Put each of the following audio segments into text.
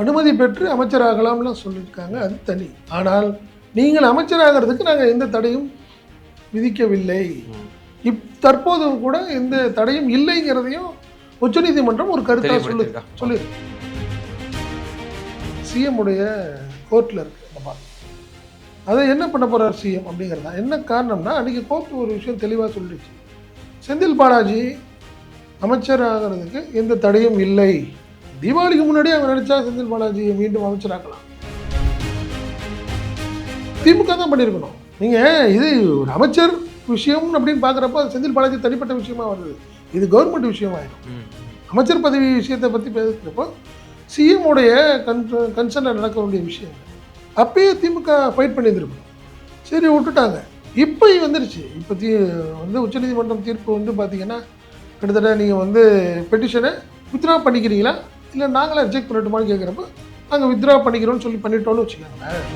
அனுமதி பெற்று அமைச்சராகலாம்லாம் சொல்லியிருக்காங்க அது தனி. ஆனால் நீங்கள் அமைச்சராகிறதுக்கு நாங்கள் எந்த தடையும் விதிக்கவில்லை. இப் தற்போது கூட எந்த தடையும் இல்லைங்கிறதையும் உச்சநீதிமன்றம் ஒரு கருத்தாக சொல்லு? சொல்லி சிஎம் உடைய கோர்ட்டில் இருக்கு பால் அதை என்ன பண்ண போறார் சிஎம் அப்படிங்கிறதா? என்ன காரணம்னா அன்றைக்கி கோர்ட் ஒரு விஷயம் தெளிவாக சொல்லிடுச்சு செந்தில் பாலாஜி அமைச்சர் ஆகிறதுக்கு எந்த தடையும் இல்லை. தீபாவளிக்கு முன்னாடி அவங்க நினைச்சா செந்தில் பாலாஜியை மீண்டும் அமைச்சராக்கலாம். திமுக தான் பண்ணியிருக்கணும் நீங்கள் இது ஒரு அமைச்சர் விஷயம் அப்படின்னு பார்க்குறப்ப செந்தில் பாலாஜி தனிப்பட்ட விஷயமா வருது. இது கவர்மெண்ட் விஷயமாயிடும். அமைச்சர் பதவி விஷயத்தை பற்றி பேசுகிறப்போ சிஎம் உடைய கன் கன்சர்னில் நடக்க வேண்டிய விஷயம் அப்பயே திமுக ஃபைட் பண்ணியிருந்திருக்கணும் சரி விட்டுட்டாங்க. இப்போ வந்துருச்சு. இப்போ தீ வந்து உச்சநீதிமன்றம் தீர்ப்பு வந்து பார்த்தீங்கன்னா கிட்டத்தட்ட நீங்கள் வந்து பெட்டிஷனை வித்ட்ரா பண்ணிக்கிறீங்களா? இல்லை நாங்களே ரிஜெக்ட் பண்ணிட்டோமான்னு கேட்குறப்ப நாங்கள் வித்ட்ரா பண்ணிக்கிறோம்னு சொல்லி பண்ணிட்டோம்னு வச்சுக்கோங்களேன்.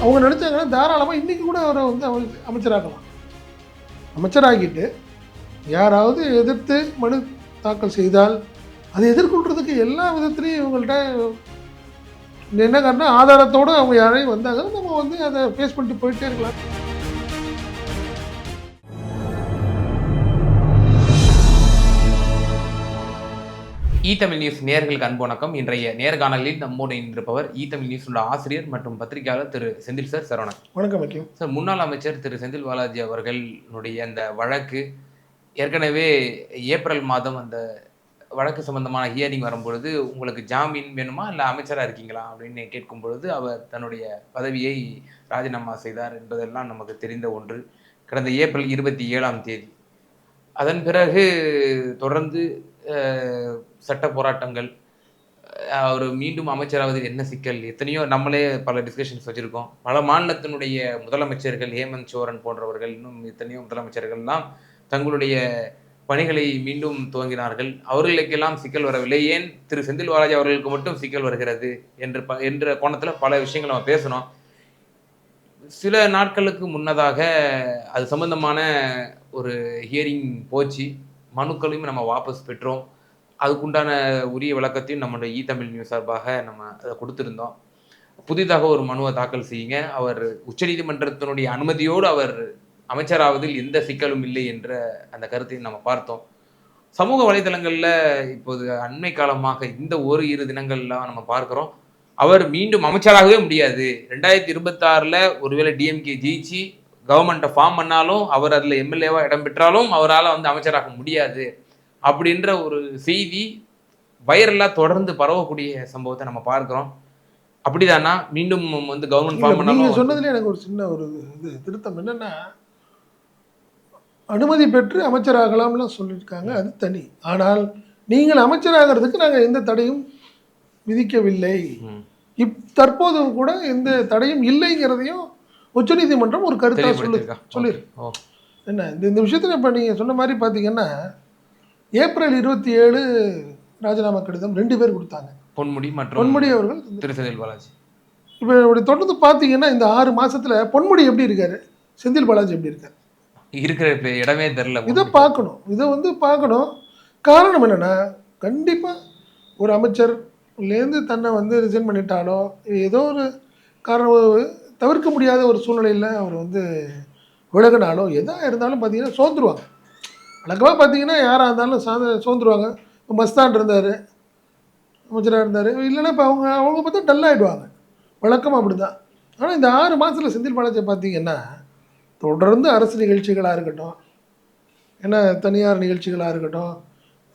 அவங்க நினச்சாங்கன்னா தாராளமாக இன்றைக்கி கூட அவரை வந்து அமை- அமைச்சராக்கலாம் அமைச்சராகிட்டு யாராவது எதிர்த்து மனு தாக்கல் செய்தால் அதை எதிர்கொள்றதுக்கு எல்லா விதத்துலேயும் இவங்கள்ட்ட என்ன காரணம் ஆதாரத்தோடு அவங்க யாரையும் வந்தாங்க நம்ம வந்து அதை ஃபேஸ் பண்ணிட்டு போயிட்டே இருக்கலாம். இ தமிழ் நியூஸ் நேயர்களுக்கு அன்பு வணக்கம். இன்றைய நேர்காணலில் நம்மோடு இணைந்திருப்பவர் இ தமிழ் நியூஸோட ஆசிரியர் மற்றும் பத்திரிகையாளர் திரு செந்தில் சார். சரவணன் வணக்கம். வைக்கும் சார் முன்னாள் அமைச்சர் திரு செந்தில் பாலாஜி அவர்களுடைய அந்த வழக்கு ஏற்கனவே ஏப்ரல் மாதம் அந்த வழக்கு சம்பந்தமான ஹியரிங் வரும்பொழுது உங்களுக்கு ஜாமீன் வேணுமா? இல்லை அமைச்சராக இருக்கீங்களா? அப்படின்னு கேட்கும் பொழுது அவர் தன்னுடைய பதவியை ராஜினாமா செய்தார் என்பதெல்லாம் நமக்கு தெரிந்த ஒன்று. கடந்த ஏப்ரல் இருபத்தி ஏழாம் தேதி. அதன் பிறகு தொடர்ந்து சட்ட போராட்டங்கள் அவர் மீண்டும் அமைச்சராவது என்ன சிக்கல்? எத்தனையோ நம்மளே பல டிஸ்கஷன்ஸ் வச்சுருக்கோம். பல மாநிலத்தினுடைய முதலமைச்சர்கள் ஹேமந்த் சோரன் போன்றவர்கள் இன்னும் எத்தனையோ முதலமைச்சர்கள்லாம் தங்களுடைய பணிகளை மீண்டும் துவங்கினார்கள். அவர்களுக்கெல்லாம் சிக்கல் வரவில்லை. ஏன்? திரு செந்தில் பாலாஜி அவர்களுக்கு மட்டும் சிக்கல் வருகிறது என்று ப என்ற கோணத்தில் பல விஷயங்கள் நம்ம பேசணும். சில நாட்களுக்கு முன்னதாக அது சம்பந்தமான ஒரு ஹியரிங் போச்சு. மனுக்களையும் நம்ம வாபஸ் பெற்றோம். அதுக்குண்டான உரிய விளக்கத்தையும் நம்மளுடைய இ e தமிழ் நியூஸ் சார்பாக நம்ம அதை கொடுத்துருந்தோம். புதிதாக ஒரு மனுவை தாக்கல் செய்யுங்க. அவர் உச்சநீதிமன்றத்தினுடைய அனுமதியோடு அவர் அமைச்சராவதில் எந்த சிக்கலும் இல்லை என்ற அந்த கருத்தையும் நம்ம பார்த்தோம். சமூக வலைதளங்களில் இப்போது அண்மை காலமாக இந்த ஒரு இரு தினங்கள்லாம் நம்ம பார்க்குறோம். அவர் மீண்டும் அமைச்சராகவே முடியாது. ரெண்டாயிரத்தி இருபத்தாறில் ஒருவேளை டிஎம்கே ஜெயிச்சு கவர்மெண்ட்டை ஃபார்ம் பண்ணாலும் அவர் அதில் எம்எல்ஏவாக இடம் பெற்றாலும் அவரால் வந்து அமைச்சராக முடியாது. அப்படின்ற ஒரு செய்தி வைரலாக தொடர்ந்து பரவக்கூடிய சம்பவத்தை நம்ம பார்க்குறோம். அப்படிதானா? மீண்டும் வந்து கவர்மெண்ட் ஃபார்ம் பண்ணாலும் சொன்னதுல எனக்கு ஒரு சின்ன ஒரு இது திருத்தம் என்னன்னா அனுமதி பெற்று அமைச்சராகலாம்லாம் சொல்லியிருக்காங்க அது தனி. ஆனால் நீங்கள் அமைச்சராகிறதுக்கு நாங்கள் எந்த தடையும் விதிக்கவில்லை. இப் தற்போது கூட எந்த தடையும் இல்லைங்கிறதையும் உச்சநீதிமன்றம் ஒரு கருத்தாக சொல்லு? சொல்லியிருக்கு. என்ன இந்த இந்த விஷயத்தில் இப்போ நீங்கள் சொன்ன மாதிரி பார்த்தீங்கன்னா ஏப்ரல் இருபத்தி ஏழு ராஜினாமா கடிதம் ரெண்டு பேர் கொடுத்தாங்க. பொன்முடி மற்றும் பொன்முடி அவர்கள் திரு செந்தில் பாலாஜி. இப்போ இப்படி தொடர்ந்து பார்த்தீங்கன்னா இந்த ஆறு மாசத்துல பொன்முடி எப்படி இருக்காரு? செந்தில் பாலாஜி எப்படி இருக்காரு? இருக்கிற இப்ப இடமே தெரில இதை பார்க்கணும். இதை வந்து பார்க்கணும். காரணம் என்னன்னா கண்டிப்பாக ஒரு அமைச்சர்லேருந்து தன்னை வந்து ரிசைன் பண்ணிட்டாலோ ஏதோ ஒரு காரணம் தவிர்க்க முடியாத ஒரு சூழ்நிலையில் அவர் வந்து விலகினாலோ எதா இருந்தாலும் பார்த்தீங்கன்னா சோர்ந்துருவாங்க வழக்கமாக பார்த்தீங்கன்னா யாராக இருந்தாலும் சாந்த சோர்ந்துருவாங்க இப்போ மஸ்தான் இருந்தார் அமைச்சராக இருந்தார் இல்லைன்னா இப்போ அவங்க அவங்க பார்த்தா டல் ஆகிடுவாங்க வழக்கம் அப்படி தான் ஆனால் இந்த ஆறு மாதத்தில் செந்தில் பாலாஜி பார்த்தீங்கன்னா தொடர்ந்து அரசு நிகழ்ச்சிகளாக இருக்கட்டும் ஏன்னா தனியார் நிகழ்ச்சிகளாக இருக்கட்டும்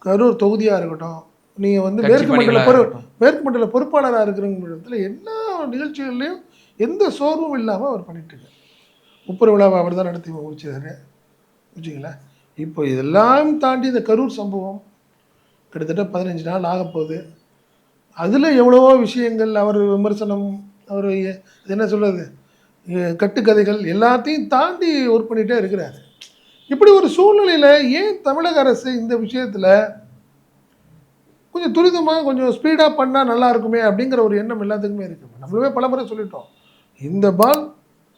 கரூர் தொகுதியாக இருக்கட்டும் நீங்கள் வந்து மேற்கு மண்டல பொறு. மேற்கு மண்டல பொறுப்பாளராக இருக்கிறவங்க எல்லா நிகழ்ச்சிகள்லையும் எந்த சோர்வும் இல்லாமல் அவர் பண்ணிட்டு இருக்காரு. முப்பது விழாவை அவர் தான் நடத்தி முடிச்சாரு. வச்சுங்களேன் இப்போ இதெல்லாம் தாண்டி இந்த கரூர் சம்பவம் கிட்டத்தட்ட பதினஞ்சு நாள் ஆகப்போகுது அதில் எவ்வளவோ விஷயங்கள் அவர் விமர்சனம் அவர் அது என்ன சொல்கிறது கட்டுக்கதைகள் எல்லாத்தையும் தாண்டி ஒர்க் பண்ணிகிட்டே இருக்கிறார். இப்படி ஒரு சூழ்நிலையில் ஏன் தமிழக அரசு இந்த விஷயத்தில் கொஞ்சம் துரிதமாக கொஞ்சம் ஸ்பீடாக பண்ணால் நல்லா இருக்குமே அப்படிங்கிற ஒரு எண்ணம் எல்லாத்துக்குமே இருக்குது நம்மளுமே பலமுறை சொல்லிட்டோம். இந்த பால்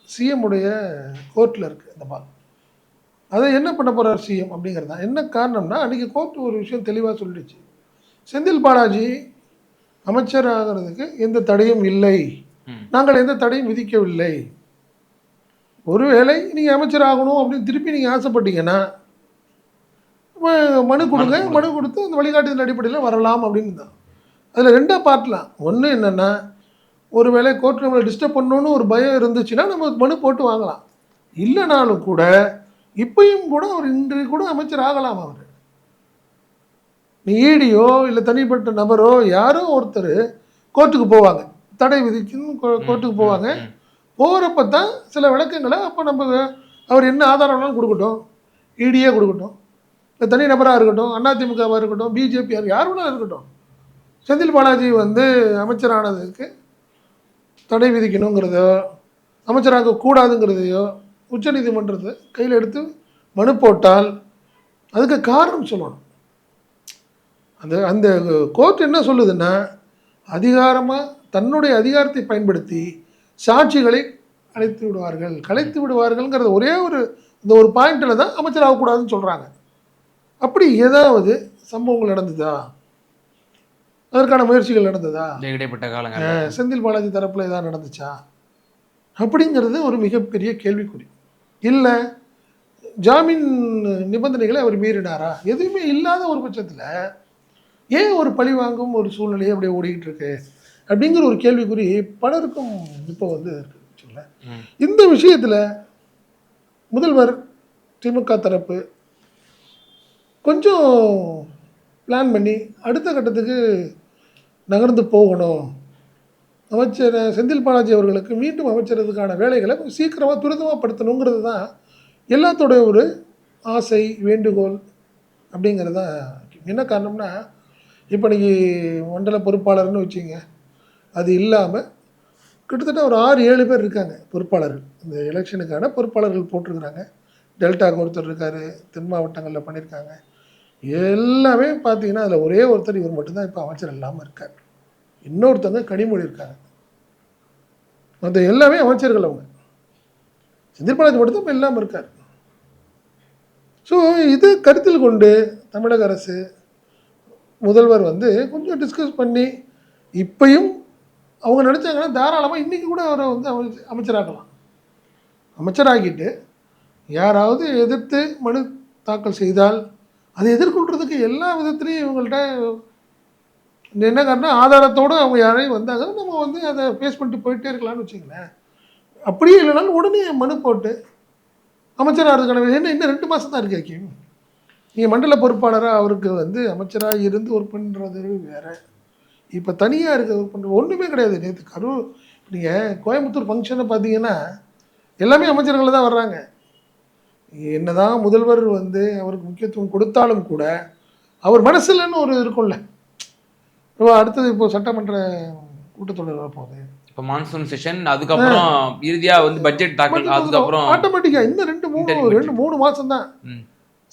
சிஎம் உடைய கோர்ட்டில் இருக்குது இந்த பால். அதை என்ன பண்ண போகிறார் சிஎம் அப்படிங்கிறது தான். என்ன காரணம்னா அன்றைக்கி கோர்ட் ஒரு விஷயம் தெளிவாக சொல்லிடுச்சு செந்தில் பாலாஜி அமைச்சர் ஆகிறதுக்கு எந்த தடையும் இல்லை. நாங்கள் எந்த தடையும் விதிக்கவில்லை. ஒருவேளை நீங்கள் அமைச்சர் ஆகணும் அப்படின்னு திருப்பி நீங்கள் ஆசைப்பட்டீங்கன்னா மனு கொடுங்க. மனு கொடுத்து அந்த வழிகாட்டுதல் அடிப்படையில் வரலாம் அப்படின்னு தான். அதில் ரெண்டாக பார்க்கலாம் ஒன்று என்னென்னா ஒருவேளை கோர்ட் நம்மளை டிஸ்டர்ப் பண்ணணும்னு ஒரு பயம் இருந்துச்சுன்னா நம்ம மனு போட்டு வாங்கலாம். இல்லைனாலும் கூட இப்பயும் கூட அவர் இன்று கூட அமைச்சர் ஆகலாம் அவர். நீ ஈடியோ இல்லை தனிப்பட்ட நபரோ யாரோ ஒருத்தர் கோர்ட்டுக்கு போவாங்க. தடை விதிக்குன்னு கோ- கோர்ட்டுக்கு போவாங்க. போகிறப்ப தான் சில விளக்கங்களை அப்போ நம்ம அவர் என்ன ஆதாரம்னாலும் கொடுக்கட்டும். இடியே கொடுக்கட்டும். இல்லை தனி நபராக இருக்கட்டும் அதிமுகவாக இருக்கட்டும் பிஜேபியாக யார் வேணா இருக்கட்டும். செந்தில் பாலாஜி வந்து அமைச்சரானதுக்கு தடை விதிக்கணுங்கிறதோ அமைச்சராக கூடாதுங்கிறதையோ உச்சநீதிமன்றத்தை கையில் எடுத்து மனு போட்டால் அதுக்கு காரணம் சொல்லணும். அந்த அந்த கோர்ட் என்ன சொல்லுதுன்னா அதிகாரமாக தன்னுடைய அதிகாரத்தை பயன்படுத்தி சாட்சிகளை அழைத்து விடுவார்கள். கலைத்து விடுவார்கள்ங்கிறது ஒரே ஒரு இந்த ஒரு பாயிண்டில் தான் அமைச்சர் ஆகக்கூடாதுன்னு சொல்கிறாங்க அப்படி ஏதாவது சம்பவங்கள் நடந்ததா? அதற்கான முயற்சிகள் நடந்ததா? இடைப்பட்ட காலங்கள் செந்தில் பாலாஜி தரப்பில் ஏதாவது நடந்துச்சா? அப்படிங்கிறது ஒரு மிகப்பெரிய கேள்விக்குறி. இல்லை. ஜாமீன் நிபந்தனைகளை அவர் மீறினாரா? எதுவுமே இல்லாத ஒரு பட்சத்தில் ஏன் ஒரு பழி வாங்கும் ஒரு சூழ்நிலையை அப்படியே ஓடிக்கிட்டு இருக்கு? அப்படிங்கிற ஒரு கேள்விக்குறி பலருக்கும் இப்போ வந்து இருக்கு. வச்சுங்களேன். ம். இந்த விஷயத்தில் முதல்வர் திமுக தரப்பு கொஞ்சம் பிளான் பண்ணி அடுத்த கட்டத்துக்கு நகர்ந்து போகணும். அமைச்சர் செந்தில் பாலாஜி அவர்களுக்கு மீண்டும் அமைச்சரதுக்கான வேலைகளை கொஞ்சம் சீக்கிரமாக துரிதமாக படுத்தணுங்கிறது தான் எல்லாத்தோடைய ஒரு ஆசை வேண்டுகோள் அப்படிங்கிறது தான் என்ன காரணம்னா இப்போ இன்றைக்கி மண்டல பொறுப்பாளர்னு வச்சுங்க அது இல்லாமல் கிட்டத்தட்ட ஒரு ஆறு ஏழு பேர் இருக்காங்க பொறுப்பாளர்கள். இந்த எலெக்ஷனுக்கான பொறுப்பாளர்கள் போட்டிருக்கிறாங்க. டெல்டாக்கு ஒருத்தர் இருக்கார் தென் மாவட்டங்களில் பண்ணியிருக்காங்க எல்லாமே பார்த்தீங்கன்னா அதில் ஒரே ஒருத்தர் இவர் மட்டும்தான் இப்போ அமைச்சர் இல்லாமல் இருக்கார். இன்னொருத்தவங்க கனிமொழி இருக்காங்க. மற்ற எல்லாமே அமைச்சர்கள் அவங்க. செந்தில் பாலாஜி மட்டும்தான் இப்போ இல்லாமல் இருக்கார். ஸோ இது கருத்தில் கொண்டு தமிழக அரசு முதல்வர் வந்து கொஞ்சம் டிஸ்கஸ் பண்ணி இப்பையும் அவங்க நினச்சாங்கன்னா தாராளமாக இன்றைக்கி கூட அவரை வந்து அமைச்சராக்கலாம். அமைச்சராகிட்டு யாராவது எதிர்த்து மனு தாக்கல் செய்தால் அதை எதிர்கொள்கிறதுக்கு எல்லா விதத்துலேயும் இவங்கள்ட்ட என்ன காரணம் ஆதாரத்தோடு அவங்க யாரையும் வந்தாங்கன்னா நம்ம வந்து அதை ஃபேஸ் பண்ணிட்டு போயிட்டே இருக்கலாம்னு வச்சுங்களேன் அப்படியே இல்லைனாலும் உடனே மனு போட்டு அமைச்சராக இருக்கிற என்ன இன்னும் ரெண்டு மாதம் தான் இருக்கு கேம் நீங்கள் மண்டல பொறுப்பாளராக அவருக்கு வந்து அமைச்சராக இருந்து ஒர்க் பண்ணுறது வேறு. இப்போ தனியாக இருக்க ஒர்க் பண்ணுறது ஒன்றுமே கிடையாது. நேற்று கரூர் நீங்கள் கோயம்புத்தூர் ஃபங்க்ஷனை பார்த்தீங்கன்னா எல்லாமே அமைச்சர்கள் தான் வர்றாங்க. என்னதான் முதல்வர் வந்து அவருக்கு முக்கியத்துவம் கொடுத்தாலும் கூட அவர் மனசுலன்னு ஒரு இருக்கும்ல. இப்போ அடுத்தது இப்போ சட்டமன்ற கூட்டத்தொடர் வரப்போகுது. இப்போ மான்சூன் செஷன் அதுக்கப்புறம் இறுதியா வந்து பட்ஜெட் தாக்கல் அதுக்கப்புறம் ஆட்டோமேட்டிக்காக இன்னும் ரெண்டு மூணு. ரெண்டு மூணு மாதம் தான்.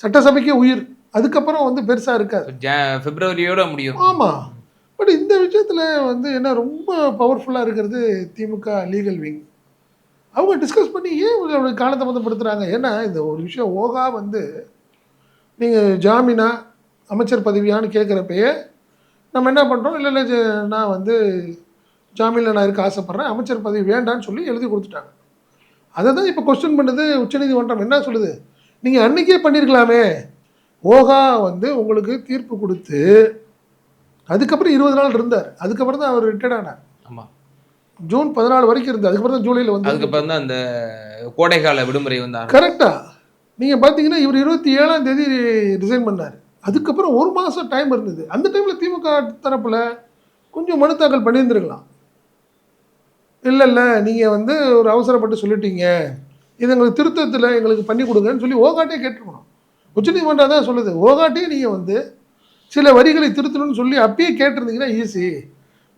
சட்டசபைக்கே உயிர். அதுக்கப்புறம் வந்து பெருசாக இருக்காது. பிப்ரவரியோட முடியும். ஆமாம் பட் இந்த விஷயத்தில் வந்து என்ன ரொம்ப பவர்ஃபுல்லாக இருக்கிறது திமுக லீகல் விங் அவங்க டிஸ்கஸ் பண்ணி ஏன் பந்தப்படுத்துகிறாங்க ஏன்னா இந்த ஒரு விஷயம் ஓகா வந்து நீங்கள் ஜாமீனா அமைச்சர் பதவியான்னு கேட்குறப்பயே நம்ம என்ன பண்ணுறோம் இல்லை இல்லை நான் வந்து ஜாமீனில் நான் இருக்க ஆசைப்பட்றேன். அமைச்சர் பதவி வேண்டான்னு சொல்லி எழுதி கொடுத்துட்டாங்க. அதை தான் இப்போ கொஸ்டின் பண்ணுது உச்சநீதிமன்றம். என்ன சொல்லுது? நீங்கள் அன்றைக்கே பண்ணியிருக்கலாமே ஓகா வந்து உங்களுக்கு தீர்ப்பு கொடுத்து அதுக்கப்புறம் இருபது நாள் இருந்தார். அதுக்கப்புறம் தான் அவர் ரிட்டையர்ட் ஆனார். ஆமா. ஜூன் பதினாலு வரைக்கும் இருந்தார். அதுக்கப்புறம் தான் ஜூலையில் வந்து அதுக்கப்புறம் தான் அந்த கோடைக்கால விடுமுறை வந்து ஆரம்பிச்சு. கரெக்டாக நீங்கள் பார்த்தீங்கன்னா இவர் இருபத்தி ஏழாம் தேதி ரிசைன் பண்ணார். அதுக்கப்புறம் ஒரு மாதம் டைம் இருந்தது. அந்த டைமில் திமுக தரப்பில் கொஞ்சம் மனு தாக்கல் பண்ணியிருந்துருக்கலாம். இல்லை இல்லை நீங்கள் வந்து ஒரு அவசரப்பட்டு சொல்லிட்டீங்க. இது எங்களுக்கு திருத்தத்தில் எங்களுக்கு பண்ணி கொடுங்கன்னு சொல்லி ஓகாட்டே கேட்டுருக்கணும். உச்சநீதிமன்றம் தான் சொல்லுது. ஓகாட்டே நீங்கள் வந்து சில வரிகளை திருத்தணும்னு சொல்லி அப்பயே கேட்டிருந்தீங்கன்னா ஈஸி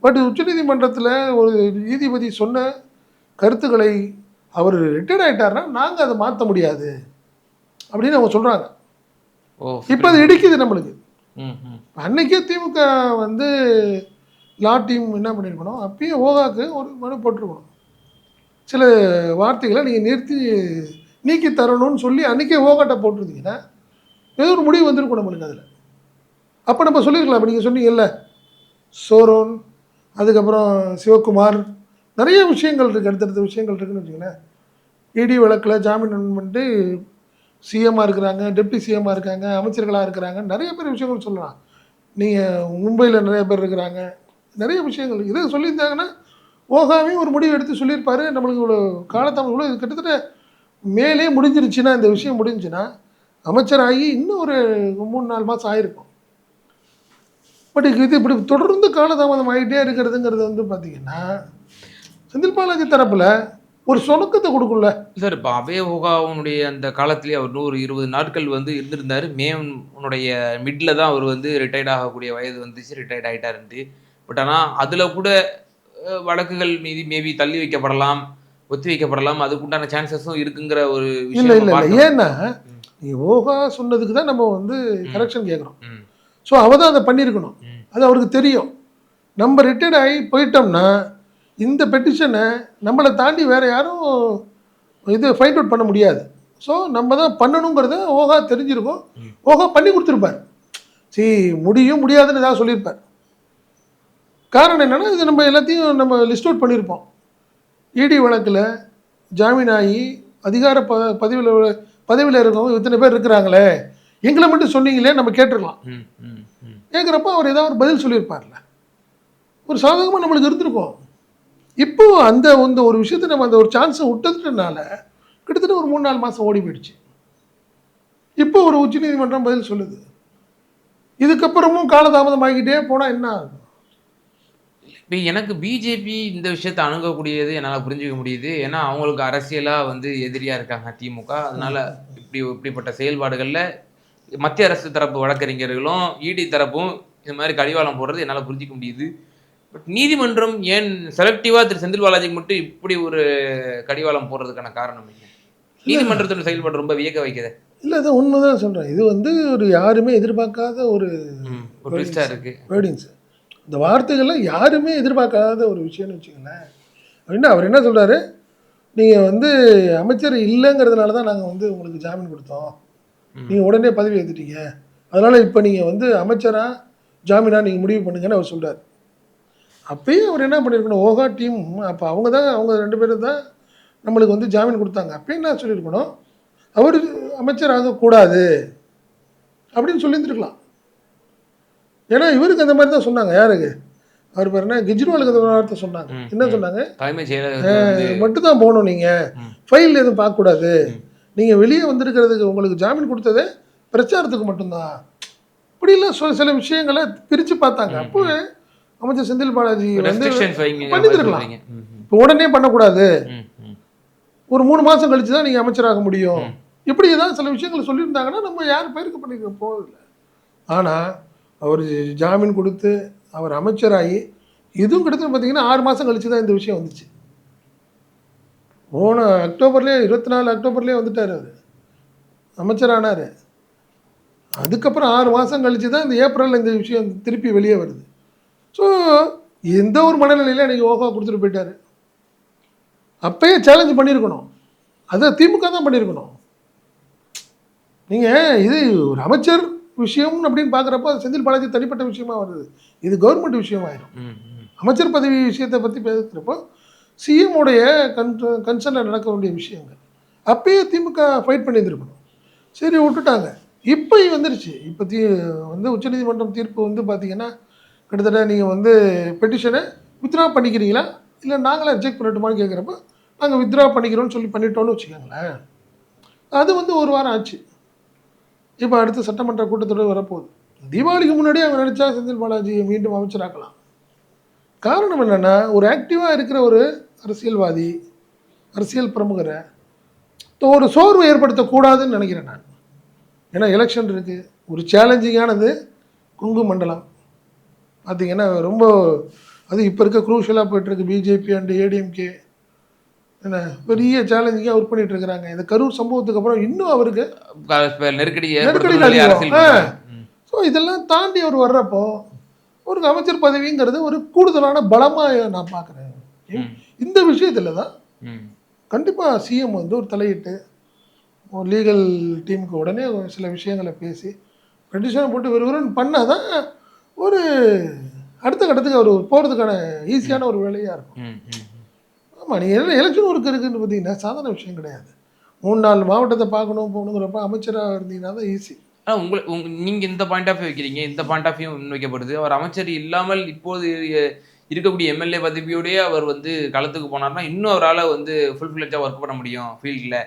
பட் உச்சநீதிமன்றத்தில் ஒரு நீதிபதி சொன்ன கருத்துக்களை அவர் ரிட்டையர்ட் ஆகிட்டாருன்னா நாங்கள் அதை மாற்ற முடியாது. அப்படின்னு அவங்க சொல்கிறாங்க இப்போ அது இடிக்குது நம்மளுக்கு. அன்னைக்கே திமுக வந்து லா டீம் என்ன பண்ணியிருக்கணும் அப்பயே ஓகாக்கு ஒரு மனு போட்டிருக்கணும். சில வார்த்தைகளை நீங்கள் நிறுத்தி நீக்கி தரணும்னு சொல்லி அன்றைக்கே ஓகாட்டை போட்டிருந்தீங்கன்னா ஏதோ ஒரு முடிவு வந்திருக்கும் நம்மளுக்கு அதில். அப்போ நம்ம சொல்லியிருக்கலாம். நீங்கள் சொன்னீங்கல்ல சோரோன் அதுக்கப்புறம் சிவகுமார் நிறைய விஷயங்கள் இருக்குது அடுத்தடுத்த விஷயங்கள் இருக்குன்னு வச்சுங்களேன் இடி வழக்கில் ஜாமீன் பண்ணிட்டு சிஎம்மாக இருக்கிறாங்க டெப்டி சிஎம்மாக இருக்காங்க அமைச்சர்களாக இருக்கிறாங்க நிறைய பேர் விஷயங்கள் சொல்லலாம். நீங்கள் மும்பையில் நிறைய பேர் இருக்கிறாங்க நிறைய விஷயங்கள். இதை சொல்லியிருந்தாங்கன்னா ஓகாவையும் ஒரு முடிவு எடுத்து சொல்லியிருப்பார். நம்மளுக்கு இவ்வளோ காலத்தாமதம் இவ்வளோ இது கிட்டத்தட்ட மேலே முடிஞ்சிருச்சுன்னா இந்த விஷயம் முடிஞ்சுன்னா அமைச்சராகி இன்னும் ஒரு மூணு நாலு மாதம் ஆயிருக்கும். பட் இது இப்படி தொடர்ந்து காலதாமதம் ஆகிட்டே இருக்கிறதுங்கிறது வந்து பார்த்திங்கன்னா செந்தில் பாலாஜி தரப்பில் ஒரு சொணக்கத்தை கொடுக்கும்ல சார் இப்போ அபய ஹோகாவுனுடைய அந்த காலத்திலேயே அவர் நூறு இருபது நாட்கள் வந்து இருந்திருந்தாரு. மே உன்னுடைய மிட்ல தான் அவர் வந்து ரிட்டையர்ட் ஆகக்கூடிய வயது வந்துச்சு ரிட்டையர்ட் ஆகிட்டாருன்ட்டு பட் ஆனால் அதில் கூட வழக்குகள் மீதி மேபி தள்ளி வைக்கப்படலாம் ஒத்தி வைக்கப்படலாம் அதுக்குண்டான சான்சஸும் இருக்குங்கிற ஒரு இல்லை விஷயம் இல்லை இல்லை. ஏன்னா நீ ஓகா சொன்னதுக்கு தான் நம்ம வந்து கரெக்ஷன் கேட்குறோம். ஸோ அவ தான் அதை பண்ணியிருக்கணும். அது அவருக்கு தெரியும். நம்ம ரிட்டையர்ட் ஆகி போயிட்டோம்னா இந்த பெட்டிஷனை நம்மளை தாண்டி வேற யாரும் இது ஃபைண்ட் அவுட் பண்ண முடியாது. ஸோ நம்ம தான் பண்ணணுங்கிறத ஓகா தெரிஞ்சிருக்கும். ஓகா பண்ணி கொடுத்துருப்பார். சரி முடியும் முடியாதுன்னு ஏதாவது சொல்லியிருப்பார். காரணம் என்னன்னா இது நம்ம எல்லாத்தையும் நம்ம லிஸ்ட் அவுட் பண்ணியிருப்போம். இடி வழக்கில் ஜாமீன் ஆகி அதிகார ப பதவியில் பதவியில் இருக்கவங்க இத்தனை பேர் இருக்கிறாங்களே எங்களை மட்டும் சொன்னீங்களே நம்ம கேட்டிருக்கலாம். கேட்குறப்ப அவர் ஏதாவது ஒரு பதில் சொல்லியிருப்பார்ல. ஒரு சாதகமாக நம்மளுக்கு இருந்திருக்கும். இப்போ அந்த இந்த ஒரு விஷயத்தை நம்ம அந்த ஒரு சான்ஸை விட்டதுனால கிட்டத்தட்ட ஒரு மூணு நாலு மாதம் ஓடி போயிடுச்சு. இப்போ ஒரு உச்சநீதிமன்றம் பதில் சொல்லுது. இதுக்கப்புறமும் காலதாமதம் ஆகிட்டே போனால் என்ன ஆகும்? இப்போ எனக்கு பிஜேபி இந்த விஷயத்தை அணுகக்கூடியது என்னால் புரிஞ்சுக்க முடியுது. ஏன்னா அவங்களுக்கு அரசியலாக வந்து எதிரியாக இருக்காங்க திமுக அதனால் இப்படி இப்படிப்பட்ட செயல்பாடுகளில் மத்திய அரசு தரப்பு வழக்கறிஞர்களும் இடி தரப்பும் இந்த மாதிரி கடிவாளம் போடுறது என்னால் புரிஞ்சிக்க முடியுது. பட் நீதிமன்றம் ஏன் செலக்டிவாக திரு செந்தில் பாலாஜிக்கு மட்டும் இப்படி ஒரு கடிவாளம் போடுறதுக்கான காரணம் என்ன? நீதிமன்றத்தோட செயல்பாடு ரொம்ப வியக்க வைக்குது இல்லை அது உண்மைதான் சொல்கிறேன் இது வந்து ஒரு யாருமே எதிர்பார்க்காத ஒரு இருக்கு. வேர்டிங்ஸ் இந்த வார்த்தைகள்லாம் யாருமே எதிர்பார்க்காத ஒரு விஷயம்னு வச்சுக்கோங்களேன். அப்படின்னா அவர் என்ன சொல்றாரு? நீங்கள் வந்து அமைச்சர் இல்லைங்கிறதுனால தான் நாங்கள் வந்து உங்களுக்கு ஜாமீன் கொடுத்தோம். நீங்கள் உடனே பதவி ஏற்றுட்டீங்க அதனால் இப்போ நீங்கள் வந்து அமைச்சரா ஜாமீனா நீங்கள் முடிவு பண்ணுங்கன்னு அவர் சொல்றாரு. அப்பயும் அவர் என்ன பண்ணியிருக்கணும் ஓகா டீம். அப்போ அவங்க தான் அவங்க ரெண்டு பேரும் தான் நம்மளுக்கு வந்து ஜாமீன் கொடுத்தாங்க. அப்பயும் என்ன சொல்லியிருக்கணும்? அவர் அமைச்சர் ஆகக்கூடாது அப்படின்னு சொல்லியிருந்துருக்கலாம். ஏன்னா இவருக்கு அந்த மாதிரி தான் சொன்னாங்க. யாருக்கு? அவர் பேர் என்ன? கெஜ்ரிவாலுக்கு அந்த வார்த்தை சொன்னாங்க. என்ன. சொன்னாங்க? மட்டும் தான் போகணும் நீங்கள். ஃபைல் எதுவும் பார்க்கக்கூடாது. நீங்கள் வெளியே வந்திருக்கிறதுக்கு உங்களுக்கு ஜாமீன் கொடுத்ததே பிரச்சாரத்துக்கு மட்டும்தான். இப்படிலாம் சில விஷயங்களை பிரித்து பார்த்தாங்க. அப்போ அமைச்சர் செந்தில் பாலாஜி இப்போ உடனே பண்ணக்கூடாது. ஒரு மூணு மாதம் கழிச்சு தான் நீங்கள் அமைச்சராக முடியும். இப்படி ஏதாவது சில விஷயங்களை சொல்லியிருந்தாங்கன்னா நம்ம யார் பேருக்கு பண்ணிக்க போவதில்லை ஆனால் அவர் ஜாமீன் கொடுத்து அவர் அமைச்சராகி இதுவும் கிட்டத்தட்ட பார்த்தீங்கன்னா ஆறு மாதம் கழிச்சு தான் இந்த விஷயம் வந்துச்சு. போன அக்டோபர்லேயே இருபத்தி நாலு அக்டோபர்லேயே வந்துட்டார் அவர். அமைச்சரானார். அதுக்கப்புறம் ஆறு மாதம் கழிச்சு தான் இந்த ஏப்ரலில் இந்த விஷயம் திருப்பி வெளியே வருது. ஸோ எந்த ஒரு மனநிலையில் எனக்கு ஓகா கொடுத்துட்டு போயிட்டாரு. அப்பயே சேலஞ்ச் பண்ணியிருக்கணும் அதை திமுக தான் பண்ணியிருக்கணும் நீங்கள் இது ஒரு அமைச்சர் விஷயம் அப்படின்னு பார்க்குறப்போ அது செந்தில் பாலாஜி தனிப்பட்ட விஷயமா வருது. இது கவர்மெண்ட் விஷயமாயிரும். அமைச்சர் பதவி விஷயத்தை பற்றி பேசுகிறப்போ சிஎம் உடைய கன் கன்சர்னில் நடக்க வேண்டிய விஷயங்கள். அப்பயே திமுக ஃபைட் பண்ணியிருந்துருக்கணும். சரி விட்டுட்டாங்க. இப்போ வந்துருச்சு. இப்போ தீ வந்து உச்சநீதிமன்றம் தீர்ப்பு வந்து பார்த்தீங்கன்னா கிட்டத்தட்ட நீங்கள் வந்து பெட்டிஷனை வித்ட்ரா பண்ணிக்கிறீங்களா? இல்லை நாங்களே ரிஜெக்ட் பண்ணட்டுமான்னு கேட்குறப்ப நாங்கள் வித்ட்ரா பண்ணிக்கிறோம்னு சொல்லி பண்ணிட்டோன்னு வச்சுக்கோங்களேன். அது வந்து ஒரு வாரம் ஆச்சு. இப்போ அடுத்த சட்டமன்ற கூட்டத்தொடர் வரப்போகுது. தீபாவளிக்கு முன்னாடி அவங்க நினச்சா செந்தில் பாலாஜியை மீண்டும் அமைச்சராக்கலாம். காரணம் என்னென்னா ஒரு ஆக்டிவாக இருக்கிற ஒரு அரசியல்வாதி அரசியல் பிரமுகரை ஒரு சோர்வு ஏற்படுத்தக்கூடாதுன்னு நினைக்கிறேன் நான். ஏன்னா எலெக்ஷன் இருக்குது ஒரு சேலஞ்சிங்கானது குங்கு மண்டலம் பார்த்தீங்கன்னா ரொம்ப அது இப்போ இருக்க குரூஷலாக போயிட்டுருக்கு பிஜேபி அண்ட் ஏடிஎம்கே என்ன பெரிய சேலஞ்சிங்காக ஒர்க் பண்ணிட்டு இருக்கிறாங்க? இந்த கரூர் சம்பவத்துக்கு அப்புறம் இன்னும் அவருக்கு நெருக்கடி நெருக்கடி. ஸோ இதெல்லாம் தாண்டி அவர் வர்றப்போ ஒரு அமைச்சர் பதவிங்கிறது ஒரு கூடுதலான பலமாக நான் பார்க்குறேன். இந்த விஷயத்தில் தான். கண்டிப்பாக சிஎம் வந்து ஒரு தலையிட்டு ஒரு லீகல் டீமுக்கு உடனே ஒரு சில விஷயங்களை பேசி பெட்டிஷனை போட்டு விறுவிறுன்னு பண்ணால் தான் ஒரு அடுத்த கட்டத்துக்கு அவர் போகிறதுக்கான ஈஸியான ஒரு வேலையாக இருக்கும். ஆமாம் நீங்கள் எலெக்ஷன் ஒர்க் இருக்குன்னு பார்த்தீங்கன்னா சாதாரண விஷயம் கிடையாது. மூணு நாலு மாவட்டத்தை பார்க்கணும் போகணுங்கிறப்ப அமைச்சராக இருந்தீங்கன்னா தான் ஈஸி ஆனா உங்களை உங்க நீங்க இந்த பாயிண்ட் ஆஃப் வைக்கிறீங்க இந்த பாயிண்ட் ஆஃப் வியூ முன்வைக்கப்படுது. அவர் அமைச்சர் இல்லாமல் இப்போது இருக்கக்கூடிய எம்எல்ஏ பதவியோடயே அவர் வந்து களத்துக்கு போனார்னா இன்னும் அவரால் வந்து ஃபுல் ஃபிளெஜாக ஒர்க் பண்ண முடியும் ஃபீல்டில்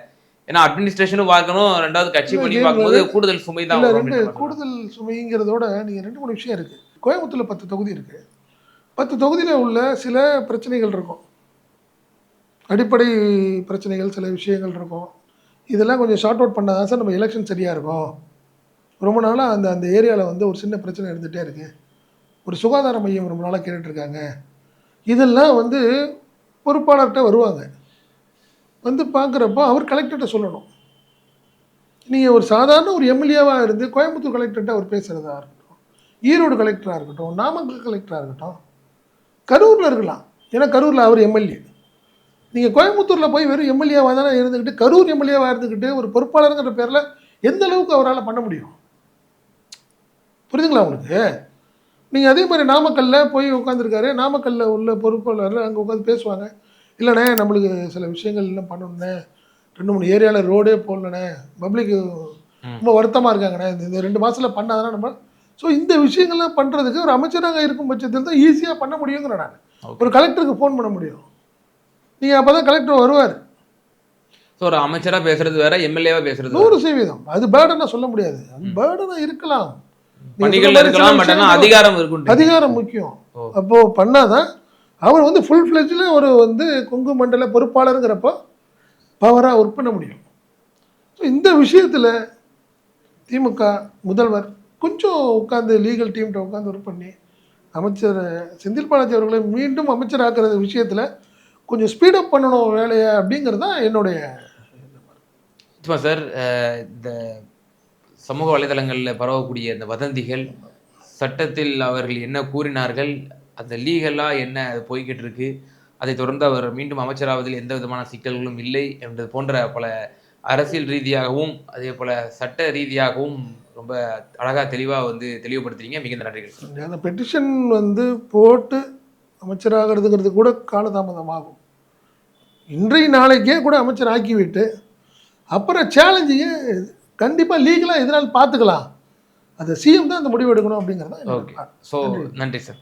ஏன்னா அட்மினிஸ்ட்ரேஷனும் பார்க்கணும் ரெண்டாவது கட்சி இல்ல, பணி இது பார்க்கும்போது கூடுதல் சுமை தான் ரெண்டு கூடுதல் சுமைங்கிறதோட நீங்கள் ரெண்டு மூணு விஷயம் இருக்குது கோயம்புத்தூரில் பத்து தொகுதி இருக்குது பத்து தொகுதியில் உள்ள சில பிரச்சனைகள் இருக்கும். அடிப்படை பிரச்சனைகள் சில விஷயங்கள் இருக்கும். இதெல்லாம் கொஞ்சம் ஷார்ட் அவுட் பண்ணால் தான் சார் நம்ம எலெக்ஷன் சரியாக இருக்கும். ரொம்ப நாளாக அந்த அந்த ஏரியாவில் வந்து ஒரு சின்ன பிரச்சனை இருந்துகிட்டே இருக்குது ஒரு சுகாதார மையம் ரொம்ப நாளாக கேட்டுட்ருக்காங்க இதெல்லாம் வந்து பொறுப்பாளர்கிட்ட வருவாங்க. வந்து பார்க்குறப்போ அவர் கலெக்டர்கிட்ட சொல்லணும். நீங்கள் ஒரு சாதாரண ஒரு எம்எல்ஏவாக இருந்து கோயம்புத்தூர் கலெக்டர்கிட்ட அவர் பேசுகிறதா இருக்கட்டும் ஈரோடு கலெக்டராக இருக்கட்டும் நாமக்கல் கலெக்டராக இருக்கட்டும் கரூரில் இருக்கலாம். ஏன்னா கரூரில் அவர் எம்எல்ஏ. நீங்கள் கோயம்புத்தூரில் போய் வெறும் எம்எல்ஏவாக தானே இருந்துக்கிட்டு கரூர் எம்எல்ஏவாக இருந்துக்கிட்டு ஒரு பொறுப்பாளருங்கிற பேரில் எந்த அளவுக்கு அவரால் பண்ண முடியும்? புரியுதுங்களா உங்களுக்கு? நீங்கள் அதே மாதிரி நாமக்கல்லில் போய் உட்காந்துருக்காரு நாமக்கல்லில் உள்ள பொறுப்பாளர் அங்கே உட்காந்து பேசுவாங்க. இல்லைண்ணே நம்மளுக்கு சில விஷயங்கள் எல்லாம் பண்ணணுண்ணே ரெண்டு மூணு ஏரியாவில் ரோடே போடலண்ணே. பப்ளிக்கு ம். ரொம்ப வருத்தமாக இருக்காங்கண்ணே. இந்த- ரெண்டு மாதத்தில் பண்ணாதானே நம்ம? ஸோ இந்த விஷயங்கள்லாம் பண்ணுறதுக்கு ஒரு அமைச்சராக இருக்கும் பட்சத்தில் தான் ஈஸியாக பண்ண முடியுங்கிற நான். ஒரு கலெக்டருக்கு ஃபோன் பண்ண முடியும். நீங்கள் அப்போ தான் கலெக்டர் வருவார். ஸோ ஒரு அமைச்சரா பேசுறது வேற எம்எல்ஏவா பேசுறது. நூறு சதவீதம். அது பேர்டனாக சொல்ல முடியாது. அது பேர்டனாக இருக்கலாம். அதிகாரம் இருக்கும் அதிகாரம் முக்கியம். அப்போ பண்ணாதான் அவர் வந்து ஃபுல் ஃப்ளெஜில் ஒரு வந்து கொங்கு மண்டல பொறுப்பாளருங்கிறப்போ பவராக ஒர்க் பண்ண முடியும். ஸோ இந்த விஷயத்தில் திமுக முதல்வர் கொஞ்சம் உட்காந்து லீகல் டீம்கிட்ட உட்காந்து ஒர்க் பண்ணி அமைச்சர் செந்தில் பாலாஜி அவர்களை மீண்டும் அமைச்சராக்குற விஷயத்தில் கொஞ்சம் ஸ்பீடப் பண்ணணும் வேலையை அப்படிங்கிறது தான் என்னுடைய சார் இந்த சமூக வலைதளங்களில் பரவக்கூடிய இந்த வதந்திகள் சட்டத்தில் அவர்கள் என்ன கூறினார்கள் அந்த லீகலாக என்ன அது போய்கிட்டு இருக்கு? அதை தொடர்ந்து அவர் மீண்டும் அமைச்சராவதில் எந்த விதமான சிக்கல்களும் இல்லை என்பது போன்ற பல அரசியல் ரீதியாகவும் அதே போல சட்ட ரீதியாகவும் ரொம்ப அழகாக தெளிவாக வந்து தெளிவுபடுத்துறீங்க. மிகுந்த நன்றிகள். அந்த பெட்டிஷன் வந்து போட்டு அமைச்சராகிறதுங்கிறது கூட காலதாமதமாகும். இன்றைய நாளைக்கே கூட அமைச்சர் ஆக்கிவிட்டு அப்புறம் சேலஞ்சிங்க கண்டிப்பாக லீகலாக எதனால் பார்த்துக்கலாம். அது சிஎம் தான் அந்த முடிவு எடுக்கணும் அப்படிங்கிறது ஓகே. ஸோ நன்றி. சார்